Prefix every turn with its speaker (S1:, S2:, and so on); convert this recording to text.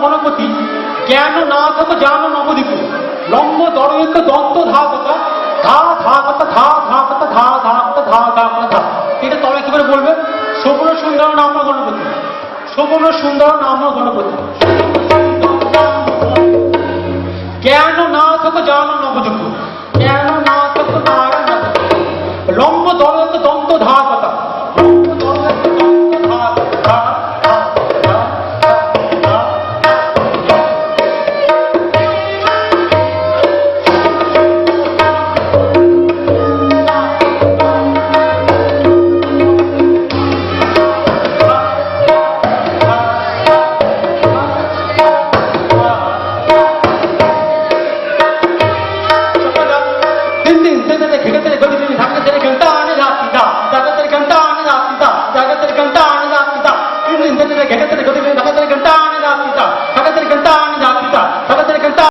S1: গণপতি। জ্ঞান না থাকো জান নবদীপ। লম্ব দড়য়েন্দ্র দন্ত ধাকতা ধা ধাকতা ধা ধাকতা ধা ধাকতা ধা ধাকতা ধা। এটা তবে কি করে বলবে? সবুর সুন্দর নাম গণপতি। সবুর সুন্দর নাম গণপতি। জ্ঞান না থাকো জান নবদিকু জ্ঞান না থাকো নারায়ণ। লম্ব দড়য়েন্দ্র দন্ত ধাকতা